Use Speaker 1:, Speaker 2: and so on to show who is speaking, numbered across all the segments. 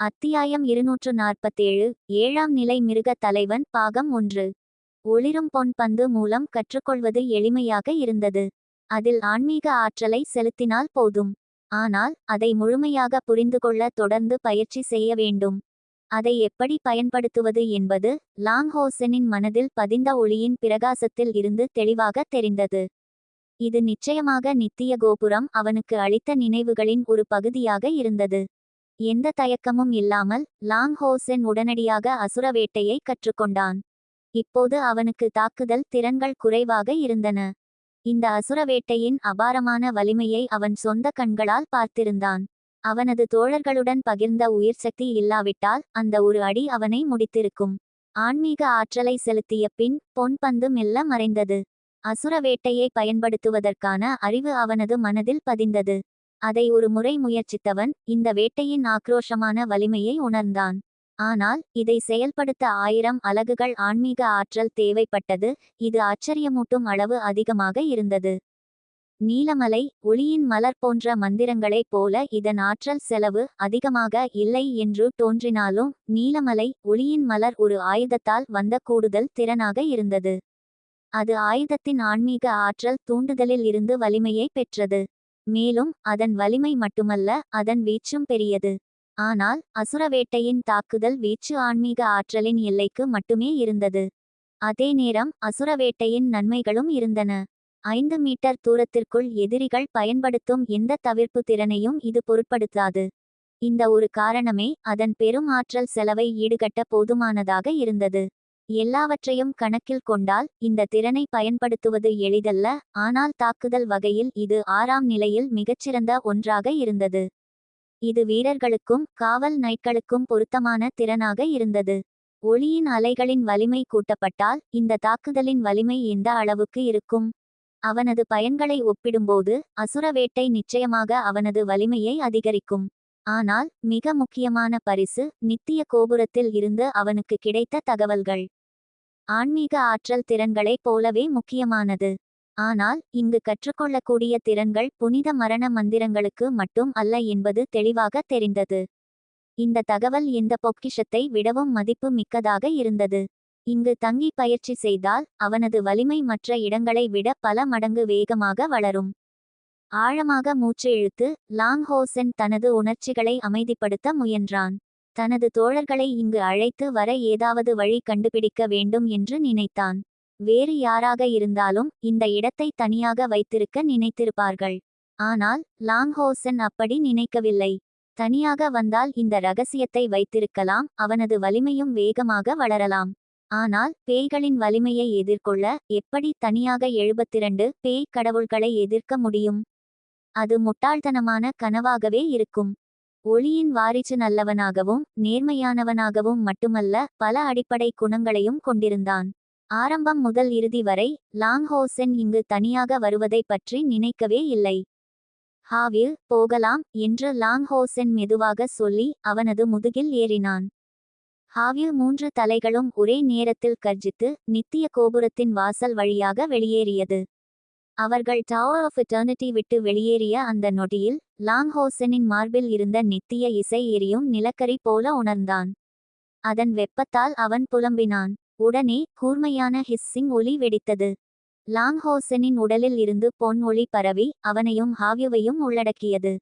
Speaker 1: அத்தியாயம் இருநூற்று நாற்பத்தேழு ஏழாம் நிலை மிருக தலைவன் பாகம் ஒன்று. ஒளிரும் பொன் பந்து மூலம் கற்றுக்கொள்வது எளிமையாக இருந்தது. அதில் ஆன்மீக ஆற்றலை செலுத்தினால் போதும். ஆனால் அதை முழுமையாக புரிந்து கொள்ள தொடர்ந்து பயிற்சி செய்ய வேண்டும். அதை எப்படி பயன்படுத்துவது என்பது லாங்ஹோசனின் மனதில் பதிந்த ஒளியின் பிரகாசத்தில் இருந்து தெளிவாக தெரிந்தது. இது நிச்சயமாக நித்திய கோபுரம் அவனுக்கு அளித்த நினைவுகளின் ஒரு பகுதியாக இருந்தது. எந்த தயக்கமும் இல்லாமல் லாங் ஹோசென் உடனடியாக அசுர வேட்டையை கற்றுக்கொண்டான். இப்போது அவனுக்கு தாக்குதல் திறன்கள் குறைவாக இருந்தன. இந்த அசுர வேட்டையின் அபாரமான வலிமையை அவன் சொந்த கண்களால் பார்த்திருந்தான். அவனது தோழர்களுடன் பகிர்ந்த உயிர் சக்தி இல்லாவிட்டால் அந்த ஒரு அடி அவனை முடித்திருக்கும். ஆன்மீக ஆற்றலை செலுத்திய பின் பொன் பந்து மெல்ல மறைந்தது. அசுர வேட்டையை பயன்படுத்துவதற்கான அறிவு அவனது மனதில் பதிந்தது. அதை ஒரு முறை முயற்சித்தவன் இந்த வேட்டையின் ஆக்ரோஷமான வலிமையை உணர்ந்தான். ஆனால் இதை செயல்படுத்த ஆயிரம் அலகுகள் ஆன்மீக ஆற்றல் தேவைப்பட்டது இது ஆச்சரியமூட்டும் அளவு அதிகமாக இருந்தது. நீலமலை ஒளியின் மலர் போன்ற மந்திரங்களைப் போல இதன் ஆற்றல் செலவு அதிகமாக இல்லை என்று தோன்றினாலும் நீலமலை ஒளியின் மலர் ஒரு ஆயுதத்தால் வந்த கூடுதல் திறனாக இருந்தது. அது ஆயுதத்தின் ஆன்மீக ஆற்றல் தூண்டுதலில் இருந்து வலிமையை பெற்றது. மேலும் அதன் வலிமை மட்டுமல்ல அதன் வீச்சும் பெரியது. ஆனால் அசுரவேட்டையின் தாக்குதல் வீச்சு ஆன்மீக ஆற்றலின் எல்லைக்கு மட்டுமே இருந்தது. அதே நேரம் அசுரவேட்டையின் நன்மைகளும் இருந்தன. ஐந்து மீட்டர் தூரத்திற்குள் எதிரிகள் பயன்படுத்தும் எந்த தவிர்ப்பு திறனையும் இது பொருட்படுத்தாது. இந்த ஒரு காரணமே அதன் பெரும் ஆற்றல் செலவை ஈடுகட்ட போதுமானதாக இருந்தது. எல்லாவற்றையும் கணக்கில் கொண்டால் இந்த திறனை பயன்படுத்துவது எளிதல்ல ஆனால் தாக்குதல் வகையில் இது ஆறாம் நிலையில் மிகச்சிறந்த ஒன்றாக இருந்தது. இது வீரர்களுக்கும் காவல் நைட்களுக்கும் பொருத்தமான திறனாக இருந்தது. ஒளியின் அலைகளின் வலிமை கூட்டப்பட்டால் இந்த தாக்குதலின் வலிமை எந்த அளவுக்கு இருக்கும்? அவனது பயன்களை ஒப்பிடும்போது அசுர வேட்டை நிச்சயமாக அவனது வலிமையை அதிகரிக்கும். ஆனால் மிக முக்கியமான பரிசு நித்திய கோபுரத்தில் இருந்து அவனுக்கு கிடைத்த தகவல்கள். ஆன்மீக ஆற்றல் திறன்களைப் போலவே முக்கியமானது. ஆனால் இங்கு கற்றுக்கொள்ளக்கூடிய திறன்கள் புனித மரண மந்திரங்களுக்கு மட்டும் அல்ல என்பது தெளிவாக தெரிந்தது. இந்த தகவல் இந்த பொக்கிஷத்தை விடவும் மதிப்பு மிக்கதாக இருந்தது. இங்கு தங்கி பயிற்சி செய்தால் அவனது வலிமை மற்ற இடங்களை விட பல மடங்கு வேகமாக வளரும். ஆழமாக மூச்சு இழுத்து லாங் ஹோசென் தனது உணர்ச்சிகளை அமைதிப்படுத்த முயன்றான். தனது தோழர்களை இங்கு அழைத்து வர ஏதாவது வழி கண்டுபிடிக்க வேண்டும் என்று நினைத்தான். வேறு யாராக இருந்தாலும் இந்த இடத்தை தனியாக வைத்திருக்க நினைத்திருப்பார்கள். ஆனால் லாங்ஹோசன் அப்படி நினைக்கவில்லை. தனியாக வந்தால் இந்த ரகசியத்தை வைத்திருக்கலாம் அவனது வலிமையும் வேகமாக வளரலாம். ஆனால் பேய்களின் வலிமையை எதிர்கொள்ள எப்படி தனியாக எழுபத்திரண்டு பேய் கடவுள்களை எதிர்க்க முடியும்? அது முட்டாள்தனமான கனவாகவே இருக்கும். ஒளியின் வாரிசு நல்லவனாகவும் நேர்மையானவனாகவும் மட்டுமல்ல பல அடிப்படை குணங்களையும் கொண்டிருந்தான். ஆரம்பம் முதல் இறுதி வரை லாங்ஹோசென் இங்கு தனியாக வருவதை பற்றி நினைக்கவே இல்லை. ஹாவில் போகலாம் என்று லாங்ஹோசென் மெதுவாக சொல்லி அவனது முதுகில் ஏறினான். ஹாவில் மூன்று தலைகளும் ஒரே நேரத்தில் கர்ஜித்து நித்திய கோபுரத்தின் வாசல் வழியாக வெளியேறியது. அவர்கள் டவர் ஆஃப் எட்டர்னிட்டி விட்டு வெளியேறிய அந்த நொடியில் லாங்ஹோசனின் மார்பில் இருந்த நித்திய இசை எரியும் நிலக்கரி போல உணர்ந்தான். அதன் வெப்பத்தால் அவன் புலம்பினான். உடனே கூர்மையான ஹிஸ்ஸிங் ஒலி வெடித்தது. லாங்ஹோசனின் உடலில் இருந்து பொன் ஒளி பரவி அவனையும் ஹாவ்யுவையும் உள்ளடக்கியது.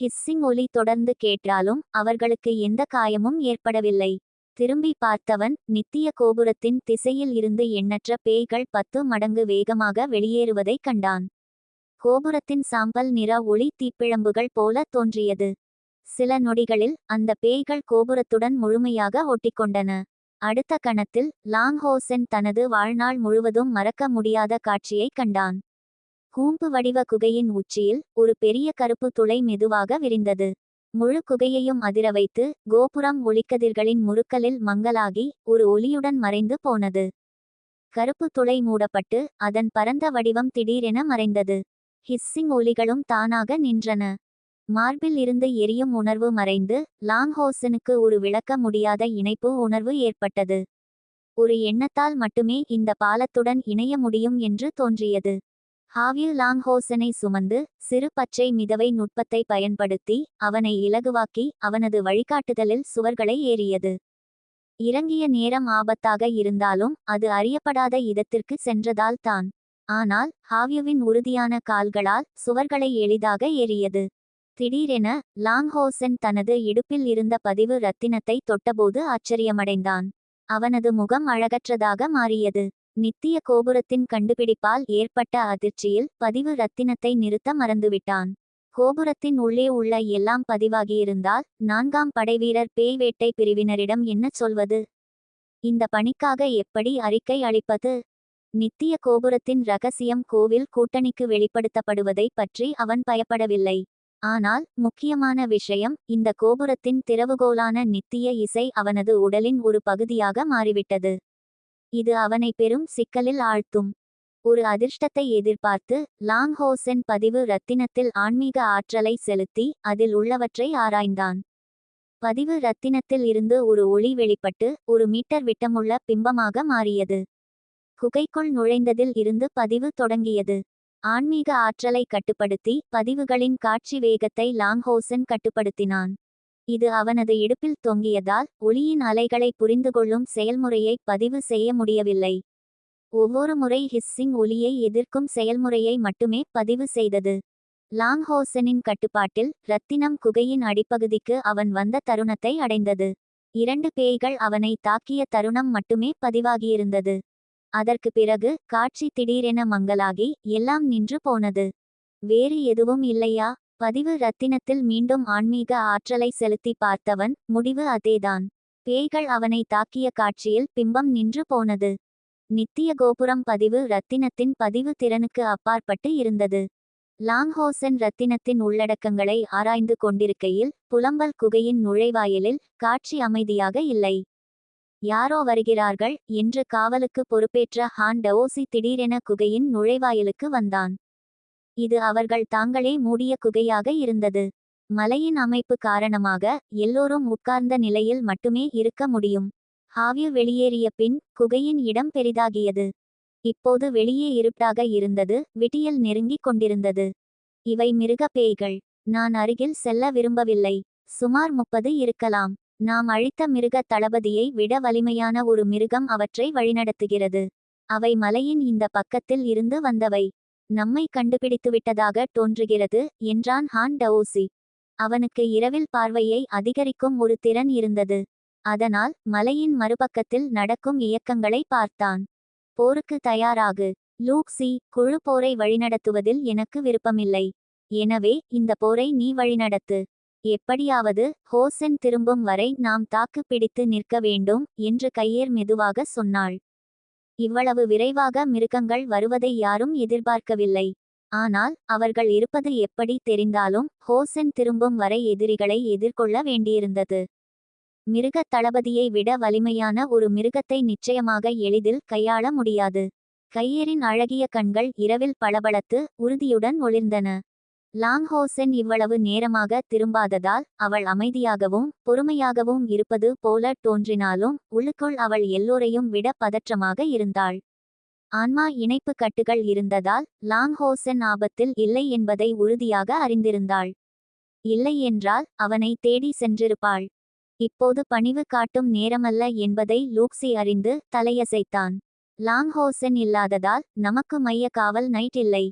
Speaker 1: ஹிஸ்ஸிங் ஒலி தொடர்ந்து கேட்டாலும் அவர்களுக்கு எந்த காயமும் ஏற்படவில்லை. திரும்பி பார்த்தவன் நித்திய கோபுரத்தின் திசையில் இருந்து எண்ணற்ற பேய்கள் பத்து மடங்கு வேகமாக வெளியேறுவதைக் கண்டான். கோபுரத்தின் சாம்பல் நிற ஒளி தீப்பிழம்புகள் போல தோன்றியது. சில நொடிகளில் அந்த பேய்கள் கோபுரத்துடன் முழுமையாக ஒட்டிக்கொண்டன. அடுத்த கணத்தில் லாங்ஹோசென் தனது வாழ்நாள் முழுவதும் மறக்க முடியாத காட்சியைக் கண்டான். கூம்பு வடிவ குகையின் உச்சியில் ஒரு பெரிய கருப்பு துளை மெதுவாக விரிந்தது. முழு குகையையும் அதிர வைத்து கோபுரம் ஒளிக்கதிர்களின் முறுக்கலில் மங்கலாகி ஒரு ஒளியுடன் மறைந்து போனது. கருப்பு துளை மூடப்பட்டு அதன் பரந்த வடிவம் திடீரென மறைந்தது. ஹிஸ்ஸிங் ஒலிகளும் தானாக நின்றன. மார்பில் இருந்து எரியும் உணர்வு மறைந்து லாங்ஹோசனுக்கு ஒரு விளக்க முடியாத இணைப்பு உணர்வு ஏற்பட்டது. ஒரு எண்ணத்தால் மட்டுமே இந்த பாலத்துடன் இணைய முடியும் என்று தோன்றியது. ஹாவ்யூ லாங்ஹோசனை சுமந்து சிறு பச்சை மிதவை நுட்பத்தை பயன்படுத்தி அவனை இலகுவாக்கி அவனது வழிகாட்டுதலில் சுவர்களை ஏறியது. இறங்கிய நேரம் ஆபத்தாக இருந்தாலும் அது அறியப்படாத இடத்திற்கு சென்றதால் தான். ஆனால் ஹாவ்யுவின் உறுதியான கால்களால் சுவர்களை எளிதாக ஏறியது. திடீரென லாங்ஹோசன் தனது இடுப்பில் இருந்த பதிவு ரத்தினத்தை தொட்டபோது ஆச்சரியமடைந்தான். அவனது முகம் அழகற்றதாக மாறியது. நித்திய கோபுரத்தின் கண்டுபிடிப்பால் ஏற்பட்ட அதிர்ச்சியில் பதிவு ரத்தினத்தை நிறுத்த மறந்துவிட்டான். கோபுரத்தின் உள்ளே உள்ள எல்லாம் பதிவாகியிருந்தால் நான்காம் படைவீரர் பேய் வேட்டை பிரிவினரிடம் என்ன சொல்வது? இந்த பணிக்காக எப்படி அறிக்கை அளிப்பது? நித்திய கோபுரத்தின் ரகசியம் கோவில் கூட்டணிக்கு வெளிப்படுத்தப்படுவதை பற்றி அவன் பயப்படவில்லை. ஆனால் முக்கியமான விஷயம் இந்த கோபுரத்தின் திறவுகோலான நித்திய இசை அவனது உடலின் ஒரு பகுதியாக மாறிவிட்டது. இது அவனை பெரும் சிக்கலில் ஆழ்த்தும். ஒரு அதிர்ஷ்டத்தை எதிர்பார்த்து லாங்ஹோசென் பதிவு ரத்தினத்தில் ஆன்மீக ஆற்றலை செலுத்தி அதில் உள்ளவற்றை ஆராய்ந்தான். பதிவு ரத்தினத்தில் இருந்து ஒரு ஒளி வெளிப்பட்டு ஒரு மீட்டர் விட்டமுள்ள பிம்பமாக மாறியது. குகைக்குள் நுழைந்ததில் இருந்து பதிவு தொடங்கியது. ஆன்மீக ஆற்றலை கட்டுப்படுத்தி பதிவுகளின் காட்சி வேகத்தை லாங்ஹோசன் கட்டுப்படுத்தினான். இது அவனது இடுப்பில் தொங்கியதால் ஒளியின் அலைகளை புரிந்துகொள்ளும் செயல்முறையை பதிவு செய்ய முடியவில்லை. ஒவ்வொரு முறை ஹிஸ்ஸிங் ஒலியை எதிர்க்கும் செயல்முறையை மட்டுமே பதிவு செய்தது. லாங்ஹோசனின் கட்டுப்பாட்டில் ரத்தினம் குகையின் அடிப்பகுதிக்கு அவன் வந்த தருணத்தை அடைந்தது. இரண்டு பேய்கள் அவனை தாக்கிய தருணம் மட்டுமே பதிவாகியிருந்தது. அதற்கு பிறகு காட்சி திடீரென மங்கலாகி எல்லாம் நின்று போனது. வேறு எதுவும் இல்லையா? பதிவு ரத்தினத்தில் மீண்டும் ஆன்மீக ஆற்றலை செலுத்தி பார்த்தவன் முடிவு அதேதான். பேய்கள் அவனை தாக்கிய காட்சியில் பிம்பம் நின்று போனது. நித்திய கோபுரம் பதிவு ரத்தினத்தின் பதிவு திறனுக்கு அப்பாற்பட்டு இருந்தது. லாங்ஹோசன் ரத்தினத்தின் உள்ளடக்கங்களை ஆராய்ந்து கொண்டிருக்கையில் புலம்பல் குகையின் நுழைவாயிலில் காட்சி அமைதியாக இல்லை. யாரோ வருகிறார்கள் என்று காவலுக்கு பொறுப்பேற்ற ஹான் டவோசி திடீரென குகையின் நுழைவாயிலுக்கு வந்தான். இது அவர்கள் தாங்களே மூடிய குகையாக இருந்தது. மலையின் அமைப்பு காரணமாக எல்லோரும் உட்கார்ந்த நிலையில் மட்டுமே இருக்க முடியும். ஹாவ்யூ வெளியேறிய பின் குகையின் இடம் பெரிதாகியது. இப்போது வெளியே இருட்டாக இருந்தது விட்டியல் நெருங்கிக் கொண்டிருந்தது. இவை மிருக பேய்கள். நான் அருகில் செல்ல விரும்பவில்லை. சுமார் முப்பது இருக்கலாம். நாம் அழித்த மிருக தளபதியை விட வலிமையான ஒரு மிருகம் அவற்றை வழிநடத்துகிறது. அவை மலையின் இந்த பக்கத்தில் இருந்து வந்தவை. நம்மை கண்டுபிடித்துவிட்டதாக தோன்றுகிறது என்றான் ஹான் டவோசி. அவனுக்கு இரவில் பார்வையை அதிகரிக்கும் ஒரு திறன் இருந்தது. அதனால் மலையின் மறுபக்கத்தில் நடக்கும் இயக்கங்களை பார்த்தான். போருக்கு தயாராகு. லூக்ஸி குழு போரை வழிநடத்துவதில் எனக்கு விருப்பமில்லை. எனவே இந்த போரை நீ வழிநடத்து. எப்படியாவது ஹோசென் திரும்பும் வரை நாம் தாக்கு பிடித்து நிற்க வேண்டும் என்று கையேர் மெதுவாக சொன்னாள். இவ்வளவு விரைவாக மிருகங்கள் வருவதை யாரும் எதிர்பார்க்கவில்லை. ஆனால் அவர்கள் இருப்பது எப்படி தெரிந்தாலும் ஹோசென் திரும்பும் வரை எதிரிகளை எதிர்கொள்ள வேண்டியிருந்தது. மிருக தளபதியை விட வலிமையான ஒரு மிருகத்தை நிச்சயமாக எளிதில் கையாள முடியாது. கையரின் அழகிய கண்கள் இரவில் பளபளத்து உறுதியுடன் ஒளிர்ந்தன. லாங்ஹோசென் இவ்வளவு நேரமாக திரும்பாததால் அவள் அமைதியாகவும் பொறுமையாகவும் இருப்பது போல தோன்றினாலும் உள்ளுக்குள் அவள் எல்லோரையும் விட பதற்றமாக இருந்தாள். ஆன்மா இணைப்பு கட்டுகள் இருந்ததால் லாங்ஹோசென் ஆபத்தில் இல்லை என்பதை உறுதியாக அறிந்திருந்தாள். இல்லை என்றால் அவனை தேடி சென்றிருப்பாள். இப்போது பணிவு காட்டும் நேரமல்ல என்பதை லூக்ஸி அறிந்து தலையசைத்தான். லாங்ஹோசென் இல்லாததால் நமக்கு மைய காவல் நைட் இல்லை.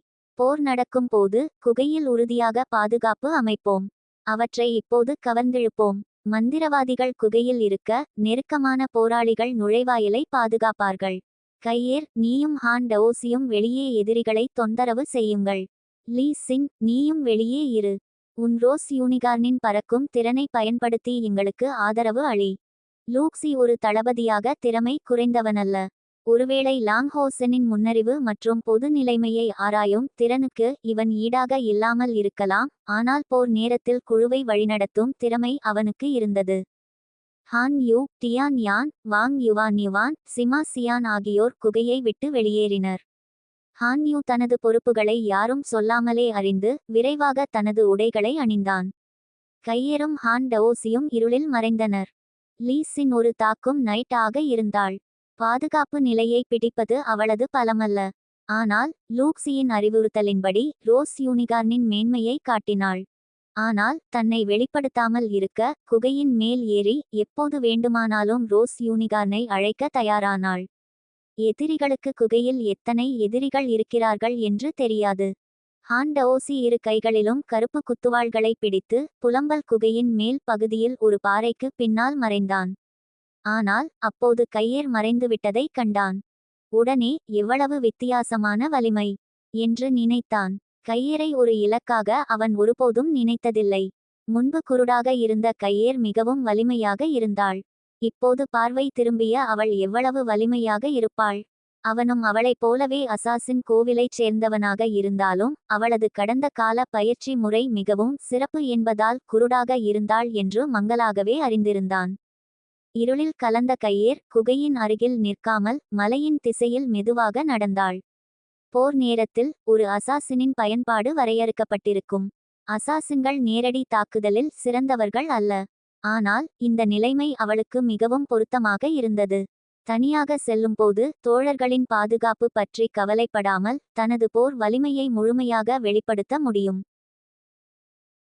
Speaker 1: போர் நடக்கும் போது குகையில் உறுதியாக பாதுகாப்பு அமைப்போம். அவற்றை இப்போது கவர்ந்திழுப்போம். மந்திரவாதிகள் குகையில் இருக்க நெருக்கமான போராளிகள் நுழைவாயிலை பாதுகாப்பார்கள். கையேர் நீயும் ஹான் டவோசியும் வெளியே எதிரிகளை தொந்தரவு செய்யுங்கள். லீ சின் நீயும் வெளியே இரு. உன் ரோஸ் யூனிகார்னின் பறக்கும் திறனை பயன்படுத்தி எங்களுக்கு ஆதரவு அளி லூக்ஸி ஒரு தளபதியாக திறமை குறைந்தவனல்ல. ஒருவேளை லாங்ஹோசனின் முன்னறிவு மற்றும் பொது நிலைமையை ஆராயும் திறனுக்கு இவன் ஈடாக இல்லாமல் இருக்கலாம் ஆனால் போர் நேரத்தில் குழுவை வழிநடத்தும் திறமை அவனுக்கு இருந்தது. Han Yu Tian Yan Wang Yuan Yuan Sima Qian ஆகியோர் குகையை விட்டு வெளியேறினர். ஹான் யூ தனது பொறுப்புகளை யாரும் சொல்லாமலே அறிந்து விரைவாக தனது உடைகளை அணிந்தான். கையேறும் ஹான் டவோசியும் இருளில் மறைந்தனர். லீஸின் ஒரு தாக்கும் நைட் ஆக இருந்தாள். பாதுகாப்பு நிலையை பிடிப்பது அவளது பலமல்ல. ஆனால் லூக்ஸியின் அறிவுறுத்தலின்படி ரோஸ் யூனிகார்னின் மேன்மையை காட்டினாள். ஆனால் தன்னை வெளிப்படுத்தாமல் இருக்க குகையின் மேல் ஏறி எப்போது வேண்டுமானாலும் ரோஸ் யூனிகார்னை அழைக்க தயாரானாள். எதிரிகளுக்கு குகையில் எத்தனை எதிரிகள் இருக்கிறார்கள் என்று தெரியாது. ஹாண்டவோசி இரு கைகளிலும் கருப்பு குத்துவாள்களை பிடித்து புலம்பல் குகையின் மேல் பகுதியில் ஒரு பாறைக்கு பின்னால் மறைந்தான். ஆனால் அப்போது கையேர் மறைந்துவிட்டதை கண்டான். உடனே எவ்வளவு வித்தியாசமான வலிமை! என்று நினைத்தான். கையேரை ஒரு இலக்காக அவன் ஒருபோதும் நினைத்ததில்லை. முன்பு குருடாக இருந்த கையேர் மிகவும் வலிமையாக இருந்தாள். இப்போது பார்வை திரும்பிய அவள் எவ்வளவு வலிமையாக இருப்பாள். அவனும் அவளைப் போலவே அசாசின் கோவிலைச் சேர்ந்தவனாக இருந்தாலும் அவளது கடந்த கால பயிற்சி முறை மிகவும் சிறப்பு என்பதால் குருடாக இருந்தாள் என்று மங்களாகவே அறிந்திருந்தான். இருளில் கலந்த கையேர் குகையின் அருகில் நிற்காமல் மலையின் திசையில் மெதுவாக நடந்தாள். போர் நேரத்தில் ஒரு அசாசினின் பயன்பாடு வரையறுக்கப்பட்டிருக்கும். அசாசின்கள் நேரடி தாக்குதலில் சிறந்தவர்கள் அல்ல. ஆனால் இந்த நிலைமை அவளுக்கு மிகவும் பொருத்தமாக இருந்தது. தனியாக செல்லும்போது தோழர்களின் பாதுகாப்பு பற்றி கவலைப்படாமல் தனது போர் வலிமையை முழுமையாக வெளிப்படுத்த முடியும்.